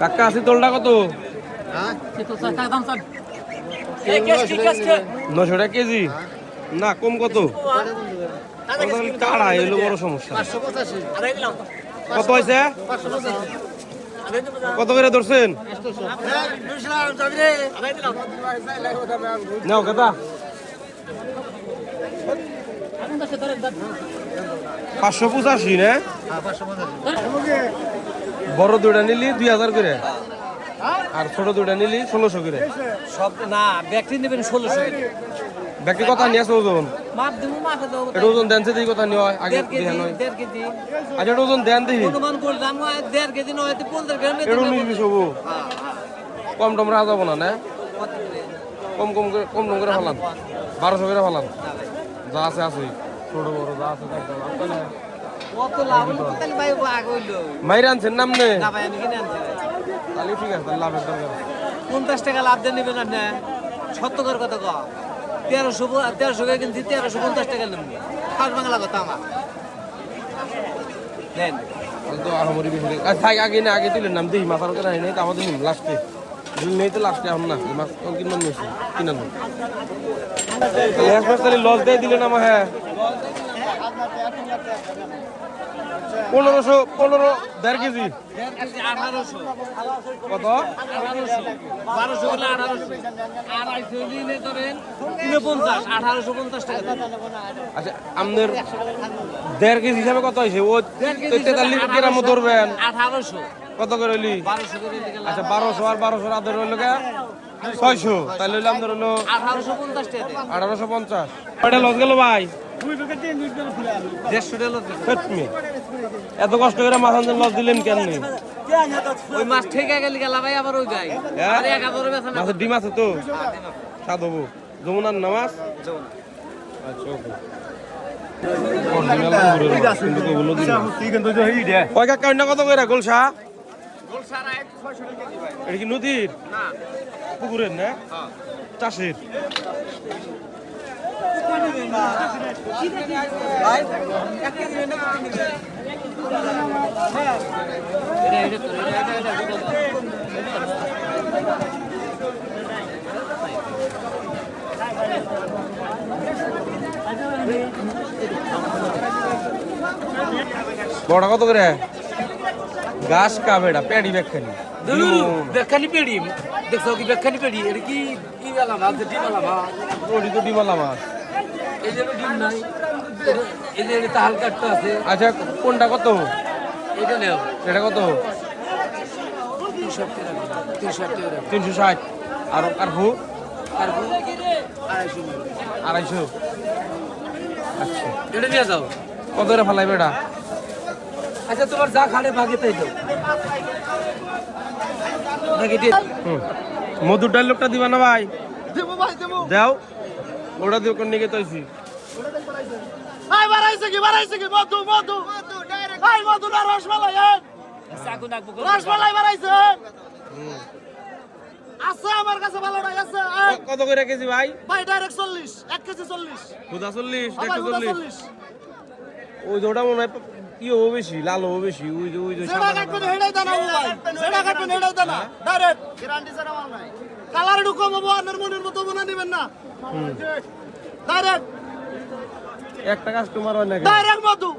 কাকা আছে তোলটা কত? নশো টাকা কেজি? না কম কত? কাড়া এলো বড় সমস্যা। কত হয়েছে? কত করে ধরছেন? নাও কথা পাঁচশো পঁচাশি না? বড় দুটা নিলি দুই হাজার করে। আর ছোট দুটা নিলি ষোলোশো করে। সব না ব্যক্তি নেবেন ষোলোশো ব্যাগটি কথা নিয়ে আসো ওজন। এটা ওজন দেন সেই কথা নিয়ে। হয় আগে আচ্ছা এটা ওজন দেন দেখি। অনুমান করলাম দেড় কেজি নয় পনেরো গ্রাম এটা উনিশ বিশ হব কম টম রাখা যাব না না? কম কম করে কম টম করে ফেলান বারোশো করে ফেলান যা আছে আছে ছোট বড় যা আছে লাভ মাইরে আনছেন নাম নে? কিনে তাহলে ঠিক আছে লাভের দরকার পঞ্চাশ টাকা লাভ দিয়ে নেবেন আপনি। সত্তর কত ক তেরোশো তেরোশো কিনছি তেরোশো পঞ্চাশ টাকা নেবেন খাস বাংলা কথা আমার। নেন। আহামরি বেশি। আচ্ছা থাক আগে না আগে তুলেন নাম দেখি মাথার করে নেই তো আমাদের লাস্টে। যদি নেই তো লাস্টে এখন না। মাছ কম কিনবেন নিয়েছি কিনা নেই লস দিয়ে দিলেন আমার হ্যাঁ। পনেরোশো পনেরো দেড় কেজি। কত? বারোশো হলে আঠারোশো। আড়াইশো নিলে ধরেন উনপঞ্চাশ আঠারোশো পঞ্চাশ টাকা। আচ্ছা আমাদের দেড় কেজি হিসাবে কত হয়েছে? ও তেতাল্লিশ গ্রাম ধরবেন। আঠারোশো। কত করে দিকে আচ্ছা বারোশো আর বারোশো আদের হইল কে ছয়শো। তাহলে হইল আমাদের হলো আঠারোশো পঞ্চাশ আঠারোশো পঞ্চাশ। কয়টা লস গেল ভাই। এত কষ্ট করে মাছ আনছেন লস দিলেন কেন ওই মাছ ঠেকে গেলে গেলা ভাই আবার ওই গাই হ্যাঁ? মাছের ডিম আছে তো? স্বাদ হব। যমুনার নামাজ? আচ্ছা ওকে। কত করে গোলসা? এটা কি নদীর? পুকুরের না? চাষের? বড় কত করে? গাছ কাবেড়া পেড়ি ব্যাখ্যানি বেখানি পেড়ি দেখছ কি বেখানি পেড়ি এটা কি ই বেলা মাছ ডিম বেলা মাছ ওটি তো ডিমালা মাছ এই যে ডিম নাই এই যে এটা হালকা একটা আছে আচ্ছা কোনটা কত এটা নেও এটা কত তিনশো ষাট আর আর আড়াইশো আড়াইশো আচ্ছা এটা নিয়ে যাও কত ফেলাই বেটা আচ্ছা তোমার যা খালে ভাগে তাই দাও। হুম। মধুর ডাল লোকটা দিবা না ভাই? দেবো ভাই দেবো। দাও। ওটা দিয়ে কোন নিকে তৈছি বাড়াইছে কি বাড়াইছে কি? মধু মধু। ভাই মধু না রসমালাই হ্যাঁ? চাকু নাকবো রসমালাই বাড়াইছে আছে আমার কাছে ভালো নাই আছে হ্যাঁ? কত করে কেজি ভাই? ভাই ডাইরেক্ট চল্লিশ এক কেজি চল্লিশ। খুদা চল্লিশ ভাই একশো গুদা চল্লিশ। চল্লিশ। ওই যে ওটা মনে হয় ই হব বেশি লাল হব বেশি ওই যে ওই যে সেটা কাটবেন হেডাই দানা ভাই। সেটা কাটবেন হেডাই দানা ডাইরেক্ট গ্যারান্টি ছাড়া মাল নাই কালার কম হব আপনার মনের মতো মনে নেবেন না। ডাইরেক্ট একটা কাস্টমার হয় নাকি ডাইরেক্ট মধু।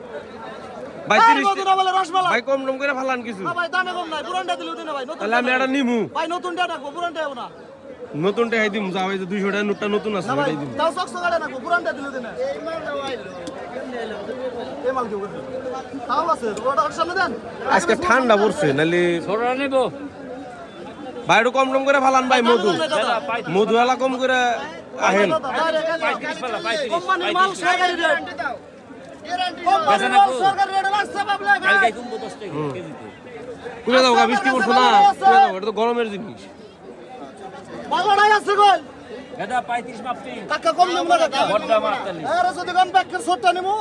ভাই ভাই তিরিশ মধু না বলে রসমালাই। ভাই কম টম করে ফালান কিছু। না ভাই দামে কম নাই পুরানটা দিলেও দিনে ভাই নতুন তাহলে আমি একটা নিমু। ভাই নতুনটা রাখব পুরানটা হবে না। নতুন টাকাই দিমু যা ভাই দুইশো টাকা নোটটা নতুন আছে ওটাই দিমু। তাও চকচক কাটে রাখব পুরানটা দিলেও দিনে। এই মাল কেউ তাও আছে ওটা ওর সামনে দেন। আজকে ঠান্ডা পড়ছে নেব ভাই একটু কম টম করে ফালান ভাই মধু। মধু এলা কম করে আহেন। কুড়ে দাও। গা বৃষ্টি পড়ছে না কুড়ে দাও এটা তো গরমের জিনিস। নাই আছে কই এটা টাকা কম না টাকা আরে যদি কোন প্যাকের সত্তা নিমু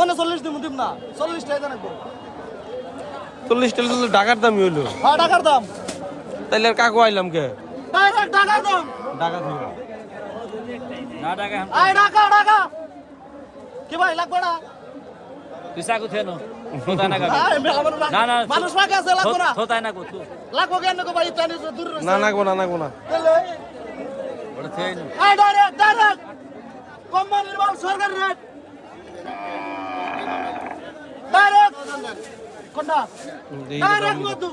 ওনে 40 দিমু দিম না। 40 টাকা দেন টাকা টাকার দামই হইল। হ্যাঁ টাকার দাম। তাইলে আর কাকু আইলাম কে? ডাইরেক্ট টাকার দাম। টাকা থেকে না টাকা আয় টাকা টাকা কি ভাই লাগবে না? তুই চাকু থেকে নো থোতায় না মানুষ না না মানুষ পাকে আছে লাগবো না। থোতায় না কো তু লাগবো কেন গো ভাই? তানি দূর রয়েছে। না নাগবো না না। তাহলে? ওটা থেকে নো এই ডাইরেক্ট ডাইরেক্ট কোম্পানির মাল সরকারি রেট ডাইরেক্ট কোনটা ডাইরেক্ট মধু।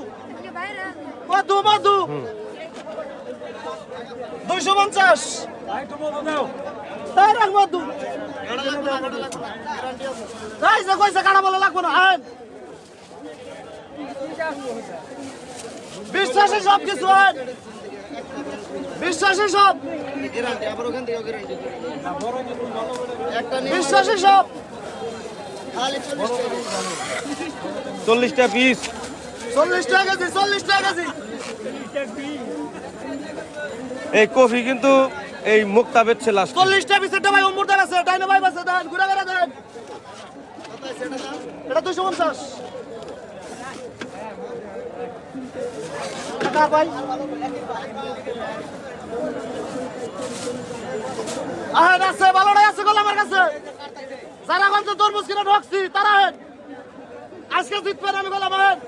মধু মধু। দুইশো পঞ্চাশ। ডাইরেক্ট মধু এই যে কইছে কাটা বলে লাগবো না হ্যাঁ বিশ্বাসে সব কিছু হয় বিশ্বাসে সব। বিশ্বাসে সব। চল্লিশটা পিস চল্লিশ টাকা চল্লিশ টাকা এই কফি কিন্তু এই মুক্তা বেচছে লাস্ট চল্লিশটা পিসেরটা ভাই অমর দান আছে, ডাইনো ভাই আছে দেন ঘুরে ঘুরে দেন। এটা দুশো পঞ্চাশ। আহেন আছে তারা আমি বললাম আহেন